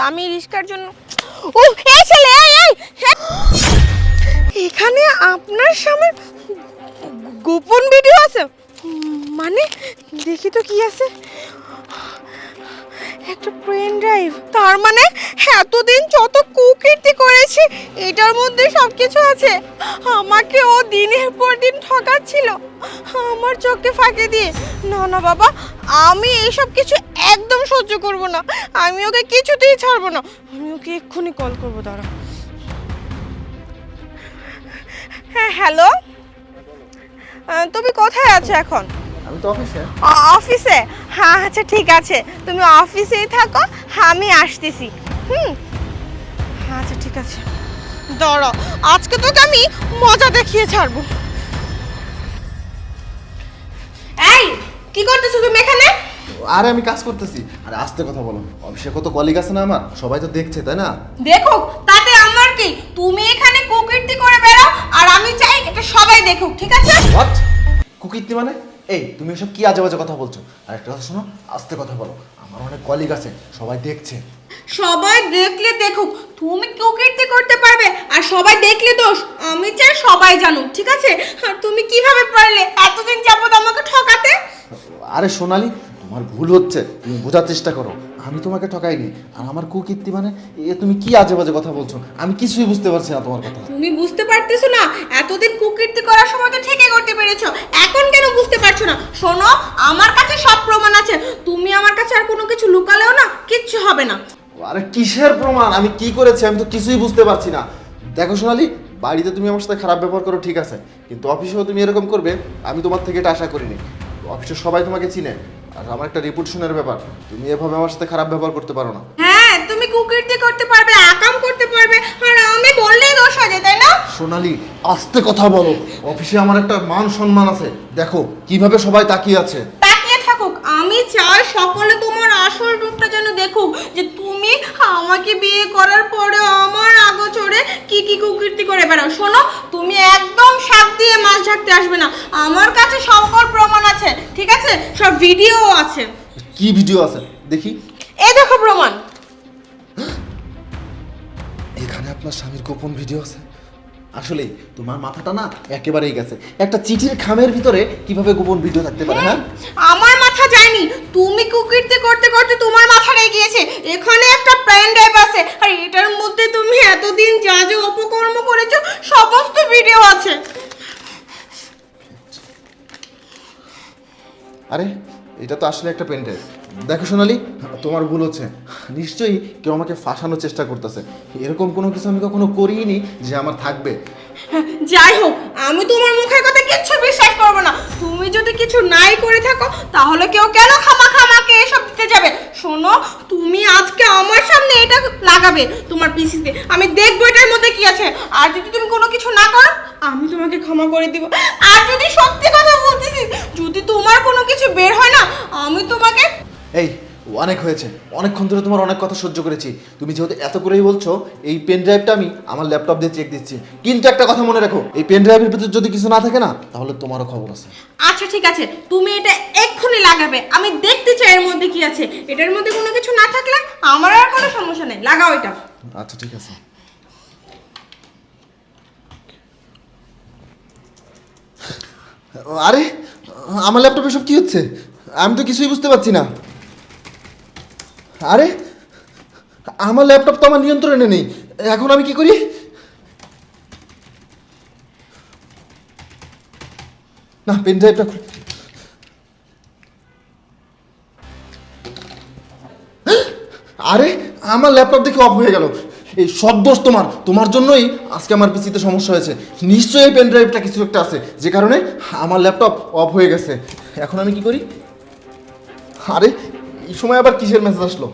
দামি রিস্কার জন্য ও এই ছেলে, এই এই। এখানে আপনার সামনে গোপন ভিডিও আছে। মানে দেখি তো কি আছে। একটা পেন ড্রাইভ। তার মানে এতদিন যত কুকীর্তি করেছি, এটার মধ্যে সব কিছু আছে। আমাকে ও দিনের পর দিন ঠকাচ্ছিল। আমার চোখে ফাঁকে দিয়ে। না না, বাবা, আমি এইসব কিছু একদম সহ্য করব না। আমি ওকে কিছুতেই ছাড়বো না। আমি ওকে এক্ষুনি কল করব দাঁড়া। হ্যাঁ হ্যালো তুমি কোথায় আছো এখন? আমি তো অফিসে। অফিসে? হ্যাঁ আচ্ছা ঠিক আছে। তুমি অফিসেই থাকো হ্যাঁ আমি আসতেছি। হুম? আচ্ছা ঠিক আছে। দাঁড়াও আজকে তোকে আমি মজা দেখিয়ে ছাড়বো। আরে আমি কাজ করতেছি। আরে আস্তে কথা বলো। অফিসে কত কলিগ আছে না আমার? সবাই তো দেখছে তাই না? দেখো তাতে আমার কি? তুমি এখানে কুকীর্তি করে বেড়াও আর আমি চাই এটা সবাই দেখুক ঠিক আছে? হোয়াট কুকীর্তি মানে? এই তুমি এসব কি আজে বাজে কথা বলছো? আর একটা কথা শোনো আস্তে কথা বলো। আমার অনেক কলিগ আছে সবাই দেখছে। সবাই দেখলে দেখুক তুমি কুকীর্তি করতে পারবে আর সবাই দেখলে দোষ। আমি চাই সবাই জানুক ঠিক আছে? আর তুমি কীভাবে পারলে? এতদিন যাবত আমাকে ঠকাতে? আরে সোনালি তোমার ভুল হচ্ছে তুমি বোঝার চেষ্টা করো। আমি তোমাকে ঠকাইনি। আর আমার কুকীর্তি মানে এ তুমি কি আজে বাজে কথা বলছো? আমি কিছুই বুঝতে পারছি না তোমার কথা। তুমি বুঝতে পারতেছো না? এতদিন কুকীর্তি করার সময় তো ঠিকই করতে পেরেছ। এখন কেন বুঝতে পারছ না? শোনো আমার কাছে সব প্রমাণ আছে। তুমি আমার কাছে আর কোনো কিছু লুকালেও না কিচ্ছু হবে না। আরে কিসের প্রমাণ? আমি কি করেছি আমি তো কিছুই বুঝতে পারছি না। দেখো সোনালি বাড়িতে তুমি আমার সাথে খারাপ ব্যবহার করো ঠিক আছে। কিন্তু অফিসেও তুমি এরকম করবে আমি তোমার থেকে এটা আশা করিনি। অফিসে সবাই তোমাকে চিনে। আর আমার একটা রিপুটেশনের ব্যাপার। তুমি এভাবে আমার সাথে খারাপ ব্যবহার করতে পারো না। হ্যাঁ তুমি কুকীর্তি করতে পারবে আকাম করতে পারবে আর আমি বললেই দোষ হয়ে যায় তাই না? সোনালি আস্তে কথা বলো। অফিসে আমার একটা মান সম্মান আছে। দেখো কীভাবে সবাই তাকিয়ে আছে। তাকিয়ে থাকুক আমি চাই সকলে তোমার আসল রূপটা যেন দেখুক যে তুমি আমাকে বিয়ে করার পরে আমার আগোচরে কি কি কুকীর্তি করে বেড়াও। শোনো তুমি একদম শাক দিয়ে মাছ ঝাড়তে আসবে না। আমার কাছে সকল প্রমাণ আছে ঠিক আছে সব ভিডিও আছে। কি ভিডিও আছে? দেখি। এই দেখো প্রমাণ। এখানে আপনার স্বামীর গোপন ভিডিও আছে। আসলে তোমার মাথাটা না একেবারেই গেছে। একটা চিঠির খামের ভিতরে কীভাবে গোপন ভিডিও থাকতে পারে হ্যাঁ? আমার মাথা যায়নি। তুমি কুকীর্তি করতে করতে তোমার মাথাটাই গিয়েছে। এখানে একটা প্যান ড্রাইভ আছে। আর এটার মধ্যে তুমি এতদিন যা যা অপকর্ম করেছ সমস্ত ভিডিও আছে। আরে, এটা তো আসলে একটা পেন ড্রাইভ দেখো সোনালি, তোমার ভুল হচ্ছে। নিশ্চয়ই কেউ আমাকে ফাঁসানোর চেষ্টা করতেছে। এরকম কোনো কিছু আমি কখনো করিনি যে আমার থাকবে। যাই হোক, আমি তোমার মুখের কথা কিচ্ছু বিশ্বাস করব না। তুমি যদি কিছু নাই করে থাকো, তাহলে কেউ কেন খামা খামাকে এসব দিতে যাবে? শোনো, তুমি আজকে আমার সামনে এটা লাগাবে, তোমার পিসিতে আমি দেখব এটার কি আছে? আর যদি তুমি কোনো কিছু না করো আমি তোমাকে ক্ষমা করে দিব। আর যদি সত্যি কথা বলতেছি যদি তোমার কোনো কিছু বের হয় না আমি তোমাকে এই অনেক হয়েছে। অনেকক্ষণ ধরে তোমার অনেক কথা সহ্য করেছি। তুমি যেহেতু এত করেই বলছো এই পেন ড্রাইভটা আমি আমার ল্যাপটপ দিয়ে চেক দিচ্ছি। কিন্তু একটা কথা মনে রাখো এই পেন ড্রাইভের ভিতরে যদি কিছু না থাকে না তাহলে তোমারও খবর আছে। আচ্ছা ঠিক আছে। তুমি এটা এক্ষুনি লাগাবে। আমি দেখতে চাই এর মধ্যে কি আছে। এটার মধ্যে কোনো কিছু না থাকলে আমার আর কোনো সমস্যা নেই। লাগাও এটা। আচ্ছা ঠিক আছে। আরে, আমার ল্যাপটপে সব কি হচ্ছে? আমি তো কিছুই বুঝতে পারছি না। আরে, আমার ল্যাপটপ তো আমার নিয়ন্ত্রণে নেই। এখন আমি কি করি? না পেন ড্রাইভটা আরে, আমার ল্যাপটপ দেখে অফ হয়ে গেল। এই সব দোষ তোমার। তোমার জন্যই আজকে আমার পিসিতে সমস্যা হয়েছে। নিশ্চয়ই এই পেন ড্রাইভটা কিছু একটা আছে, যে কারণে আমার ল্যাপটপ অফ হয়ে গেছে। এখন আমি কি করি? আরে, এই সময় আবার কিসের মেসেজ আসলো?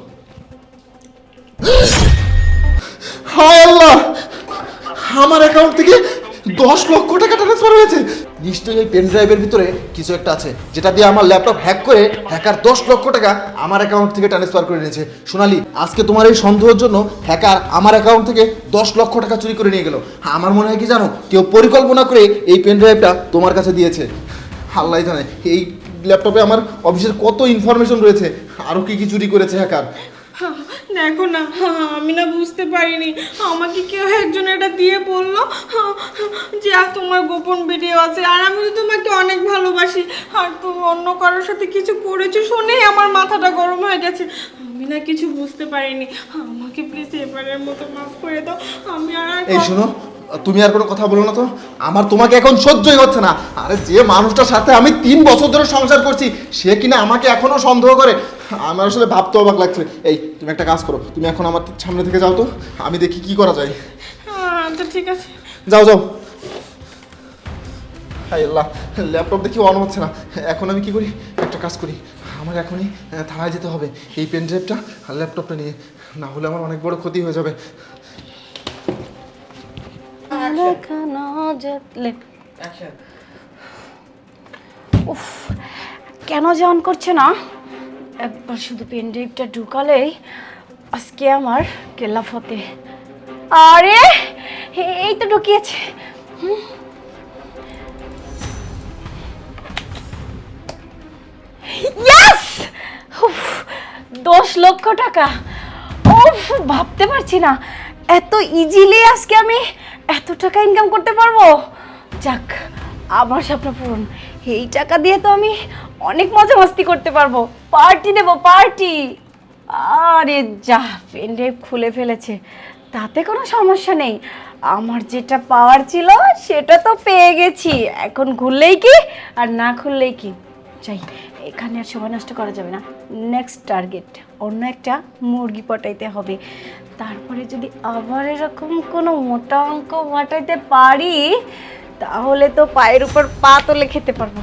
হায় আল্লাহ! আমার অ্যাকাউন্ট থেকে দশ লক্ষ টাকা ট্রান্সফার হয়েছে। নিশ্চয়ই এই পেন ড্রাইভের ভিতরে কিছু একটা আছে, যেটা দিয়ে আমার ল্যাপটপ হ্যাক করে হ্যাকার দশ লক্ষ টাকা আমার অ্যাকাউন্ট থেকে ট্রান্সফার করে নিয়েছে। সোনালি, আজকে তোমার এই সন্দেহের জন্য হ্যাকার আমার অ্যাকাউন্ট থেকে দশ লক্ষ টাকা চুরি করে নিয়ে গেল। আমার মনে হয় কি জানো, কেউ পরিকল্পনা করে এই পেন ড্রাইভটা তোমার কাছে দিয়েছে। আল্লাহ জানে, এই ল্যাপটপে আমার অফিসের কত ইনফরমেশন রয়েছে আরও কি কি চুরি করেছে হ্যাকার দেখো না, আমি না বুঝতে পারিনি। আমাকে কেউ একজন এটা দিয়ে বলল, যে আর তোমার গোপন ভিডিও আছে, আর আমি তো তোমাকে অনেক ভালোবাসি। আর তুমি অন্য কারোর সাথে কিছু করেছ শুনেই আমার মাথাটা গরম হয়ে গেছে। আমি না কিছু বুঝতে পারিনি। আমাকে প্লিজ এবারের মতো মাফ করে দাও। আমি আর এই শোনো তুমি আর কোনো কথা বলো না তো? আমার তোমাকে এখন সহ্যই হচ্ছে না। আরে যে মানুষটার সাথে আমি তিন বছর ধরে সংসার করছি সে কিনা আমাকে এখনও সন্দেহ করে। আমার আসলে ভাবতে অবাক লাগছে। এই তুমি একটা কাজ করো। তুমি এখন আমার সামনে থেকে যাও তো। আমি দেখি কি করা যায়। আচ্ছা ঠিক আছে। যাও যাও। আল্লাহ ল্যাপটপ দেখি অন হচ্ছে না। এখন আমি কি করি? একটা কাজ করি। আমার এখনই থানায় যেতে হবে। এই পেন ড্রাইভটা আর ল্যাপটপটা নিয়ে। না হলে আমার অনেক বড় ক্ষতি হয়ে যাবে। কেন যেতলে উফ কেন যে অন করছে না? একবার শুধু পেন ড্রাইভটা ঢুকালেই আজকে আমার কেল্লা ফতে। আরে এই তো ঢুকিয়েছে! দশ লক্ষ টাকা। উফ ভাবতে পারছি না। এত ইজিলি আজকে আমি এত টাকা ইনকাম করতে পারব? যাক, আমার স্বপ্ন পূরণ। এই টাকা দিয়ে তো আমি অনেক মজা মস্তি করতে পারব। পার্টি দেবো পার্টি আরে যা পেন খুলে ফেলেছে। তাতে কোনো সমস্যা নেই। আমার যেটা পাওয়ার ছিল, সেটা তো পেয়ে গেছি। এখন খুললেই কি আর না খুললেই কি? চাই এখানে আর সময় নষ্ট করা যাবে না। নেক্সট টার্গেট অন্য একটা মুরগি পটাইতে হবে। তারপরে যদি আবার এরকম কোনো মোটা অঙ্ক পাঠাইতে পারি, তাহলে তো পায়ের উপর পা তোলে খেতে পারব।